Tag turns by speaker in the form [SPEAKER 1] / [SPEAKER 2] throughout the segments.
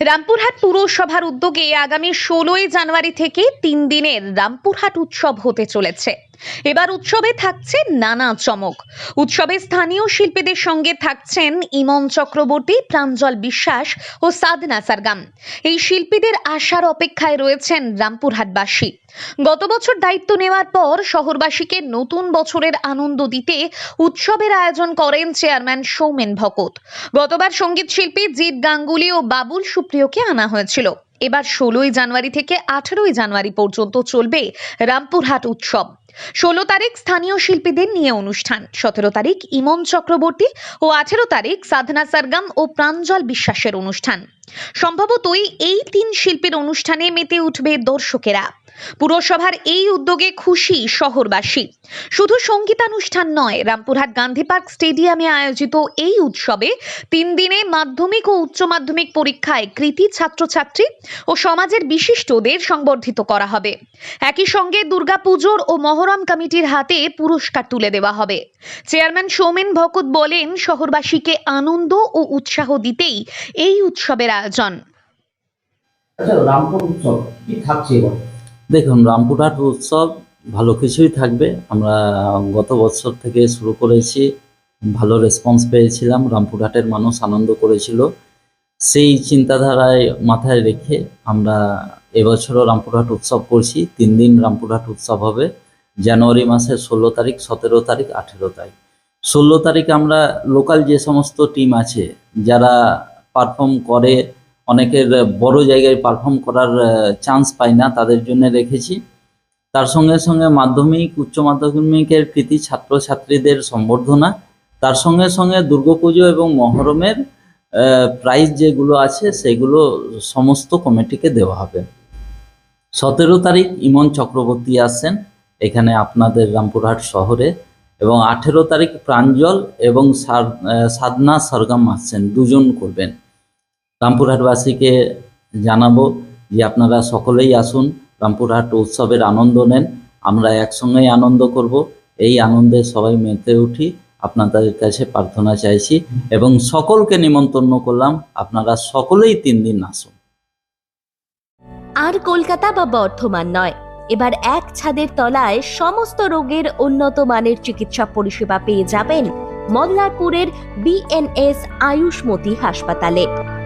[SPEAKER 1] রামপুরহাট পুরসভার উদ্যোগে আগামী ষোলোই জানুয়ারি থেকে তিন দিনের রামপুরহাট উৎসব হতে চলেছে। এবার উৎসবে থাকছে নানা চমক। উৎসবে স্থানীয় শিল্পীদের সঙ্গে থাকছেন ইমন চক্রবর্তী, প্রাঞ্জল বিশ্বাস ও সাদনা সারগাম। এই শিল্পীদের আসার অপেক্ষায় রয়েছেন রামপুরহাটবাসী। গত বছর দায়িত্ব নেওয়ার পর শহরবাসীকে নতুন বছরের আনন্দ দিতে উৎসবের আয়োজন করেন চেয়ারম্যান সৌমেন ভকত। গতবার সংগীত শিল্পী জিৎ গাঙ্গুলি ও বাবুল সুপ্রিয়কে আনা হয়েছিল। এবার ষোলোই জানুয়ারি থেকে আঠেরোই জানুয়ারি পর্যন্ত চলবে রামপুরহাট উৎসব। ষোলো তারিখ স্থানীয় শিল্পীদের নিয়ে অনুষ্ঠান, সতেরো তারিখ ইমন চক্রবর্তী ও আঠেরো তারিখ সাধনা সারগাম ও প্রাঞ্জল বিশ্বাসের অনুষ্ঠান। সম্ভবতই এই তিন শিল্পীর অনুষ্ঠানে মেতে উঠবে দর্শকেরা। পুরসভার এই উদ্যোগে খুশি শহরবাসী। শুধু সঙ্গীতানুষ্ঠান নয়, রামপুরহাট গান্ধী পার্ক স্টেডিয়ামে আয়োজিত এই উৎসবে তিন দিনে মাধ্যমিক ও উচ্চ মাধ্যমিক পরীক্ষায় কৃতি ছাত্রছাত্রী ও সমাজের বিশিষ্টদের সংবর্ধিত করা হবে। একই সঙ্গে দুর্গাপুজোর ও মহরম কমিটির হাতে পুরস্কার তুলে দেওয়া হবে। চেয়ারম্যান সৌমেন ভকত বলেন, শহরবাসীকে আনন্দ ও উৎসাহ দিতেই এই উৎসবের আয়োজন।
[SPEAKER 2] আচ্ছা রামপুর উৎসব কি থাকছে এবার?
[SPEAKER 3] দেখুন, রামপুরহাট উৎসব ভালো কিছুই থাকবে। আমরা গত বছর থেকে শুরু করেছি, ভালো রেসপন্স পেয়েছিলাম, রামপুরহাটের মানুষ আনন্দ করেছিল। সেই চিন্তাধারায় মাথায় রেখে আমরা এবছরও রামপুরহাট উৎসব করছি। তিন দিন রামপুরহাট উৎসব হবে, জানুয়ারি মাসের ষোলো তারিখ, সতেরো তারিখ, আঠেরো তারিখ। ষোলো তারিখ আমরা লোকাল যে সমস্ত টিম আছে, যারা পারফর্ম করে অনেকের বড় জায়গায় পারফর্ম করার চান্স পাই না, তাদের জন্য রেখেছি। তার সঙ্গে সঙ্গে মাধ্যমিক, উচ্চ মাধ্যমিকের কৃতি ছাত্রছাত্রীদের সম্বর্ধনা, তার সঙ্গে সঙ্গে দুর্গাপুজো এবং মহরমের প্রাইজ যেগুলো আছে, সেগুলো সমস্ত কমিটিকে দেওয়া হবে। সতেরো তারিখ ইমন চক্রবর্তী আসছেন, এখানে আপনাদের রামপুরহাট শহরে, এবং আঠেরো তারিখ প্রাঞ্জল এবং সাধনা সরগম আসছেন, দুজন করবেন। রামপুরহাটবাসীকে জানাব যে আপনারা সকলেই আসুন, রামপুরহাট উৎসবের আনন্দ নেন। আমরা একসঙ্গেই আনন্দ করব। এই আনন্দে সবাই মেতে উঠি। আপনাদের কাছে প্রার্থনা চাইছি এবং সকলকে নিমন্ত্রণ করলাম, আপনারা সকলেই তিন দিন আসুন।
[SPEAKER 4] আর কলকাতা বা বর্ধমান নয়। এবার এক ছাদের তলায় সমস্ত রোগের উন্নত মানের চিকিৎসা পরিষেবা পেয়ে যাবেন মল্লারপুরের বিএনএস আয়ুষ্মতি হাসপাতালে।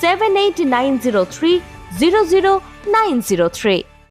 [SPEAKER 4] 78903 00903.